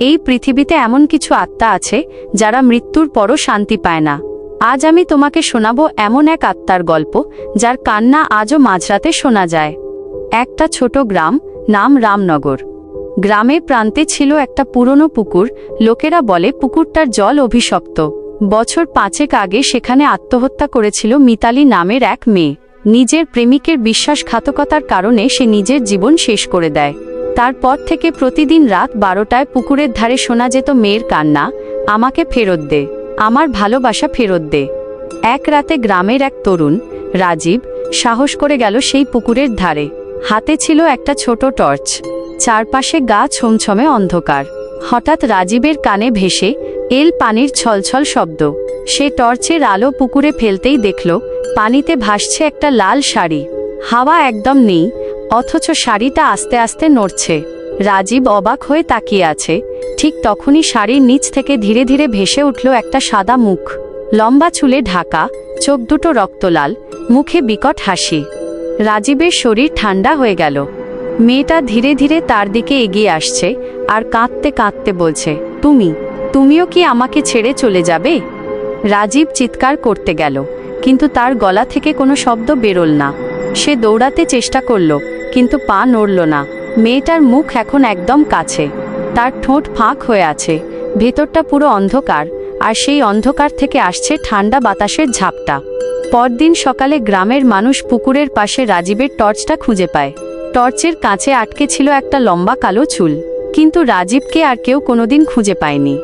এই পৃথিবীতে এমন কিছু আত্মা আছে, যারা মৃত্যুর পরও শান্তি পায় না। আজ আমি তোমাকে শোনাব এমন এক আত্মার গল্প, যার কান্না আজও মাঝরাতে শোনা যায়। একটা ছোট গ্রাম, নাম রামনগর। গ্রামে প্রান্তে ছিল একটা পুরনো পুকুর, লোকেরা বলে পুকুরটার জল অভিশপ্ত। বছর পাঁচেক আগে সেখানে আত্মহত্যা করেছিল মিতালি নামের এক মেয়ে। নিজের প্রেমিকের বিশ্বাসঘাতকতার কারণে সে নিজের জীবন শেষ করে দেয়। তারপর থেকে প্রতিদিন রাত বারোটায় পুকুরের ধারে শোনা যেত মেয়ের কান্না, আমাকে ফেরত দে, আমার ভালোবাসা ফেরত দে। এক রাতে গ্রামের এক তরুণ, রাজীব, সাহস করে গেল সেই পুকুরের ধারে। হাতে ছিল একটা ছোট টর্চ, চারপাশে গা ছমছমে অন্ধকার। হঠাৎ রাজীবের কানে ভেসে এল পানির ছলছল শব্দ। সে টর্চের আলো পুকুরে ফেলতেই দেখল, পানিতে ভাসছে একটা লাল শাড়ি। হাওয়া একদম নেই অথচ শাড়িটা আস্তে আস্তে নড়ছে। রাজীব অবাক হয়ে তাকিয়ে আছে। ঠিক তখনই শাড়ির নিচ থেকে ধীরে ধীরে ভেসে উঠল একটা সাদা মুখ। লম্বা চুলে ঢাকা, চোখ দুটো রক্তলাল, মুখে বিকট হাসি। রাজীবের শরীর ঠান্ডা হয়ে গেল। মেয়েটা ধীরে ধীরে তার দিকে এগিয়ে আসছে আর কাঁদতে কাঁদতে বলছে, তুমি, তুমিও কি আমাকে ছেড়ে চলে যাবে? রাজীব চিৎকার করতে গেল, কিন্তু তার গলা থেকে কোনো শব্দ বেরোল না। সে দৌড়াতে চেষ্টা করল, কিন্তু পা নড়ল না। মেয়েটার মুখ এখন একদম কাছে। তার ঠোঁট ফাঁক হয়ে আছে। ভেতরটা পুরো অন্ধকার, আর সেই অন্ধকার থেকে আসছে ঠান্ডা বাতাসের ঝাপটা। পরদিন সকালে গ্রামের মানুষ পুকুরের পাশে রাজীবের টর্চটা খুঁজে পায়। টর্চের কাছে আটকে ছিল একটা লম্বা কালো চুল। কিন্তু রাজীবকে আর কেউ কোনোদিন খুঁজে পায়নি।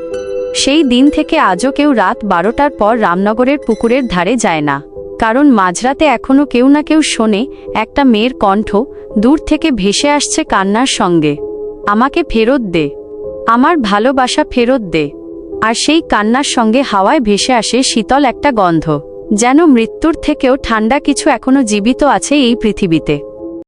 সেই দিন থেকে আজও কেউ রাত বারোটার পর রামনগরের পুকুরের ধারে যায় না। কারণ মাঝরাতে এখনও কেউ না কেউ শোনে, একটা মেয়ের কণ্ঠ দূর থেকে ভেসে আসছে কান্নার সঙ্গে। আমাকে ফেরত দে। আমার ভালোবাসা ফেরত দে। আর সেই কান্নার সঙ্গে হাওয়ায় ভেসে আসে শীতল একটা গন্ধ, যেন মৃত্যুর থেকেও ঠান্ডা কিছু এখনও জীবিত আছে এই পৃথিবীতে।